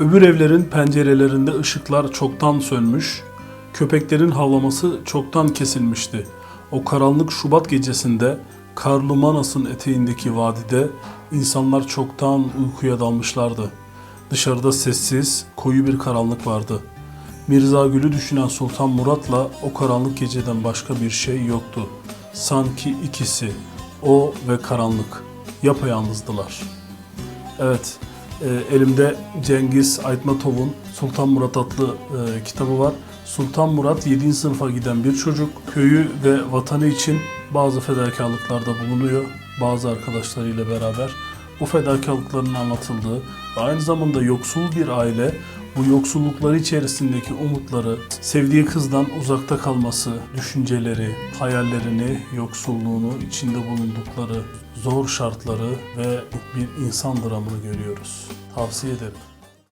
Öbür evlerin pencerelerinde ışıklar çoktan sönmüş, köpeklerin havlaması çoktan kesilmişti. O karanlık Şubat gecesinde Karlı Manas'ın eteğindeki vadide insanlar çoktan uykuya dalmışlardı. Dışarıda sessiz, koyu bir karanlık vardı. Mirza Gül'ü düşünen Sultan Murat'la o karanlık geceden başka bir şey yoktu. Sanki ikisi, o ve karanlık, yapayalnızdılar. Evet, e, elimde Cengiz Aytmatov'un Sultan Murat adlı e, kitabı var. Sultan Murat 7. sınıfa giden bir çocuk. Köyü ve vatanı için bazı fedakarlıklarda bulunuyor. Bazı arkadaşlarıyla beraber. Bu fedakarlıkların anlatıldığı ve aynı zamanda yoksul bir aile bu yoksullukları içerisindeki umutları, sevdiği kızdan uzakta kalması, düşünceleri, hayallerini, yoksulluğunu, içinde bulundukları zor şartları ve bir insan dramını görüyoruz. Tavsiye ederim.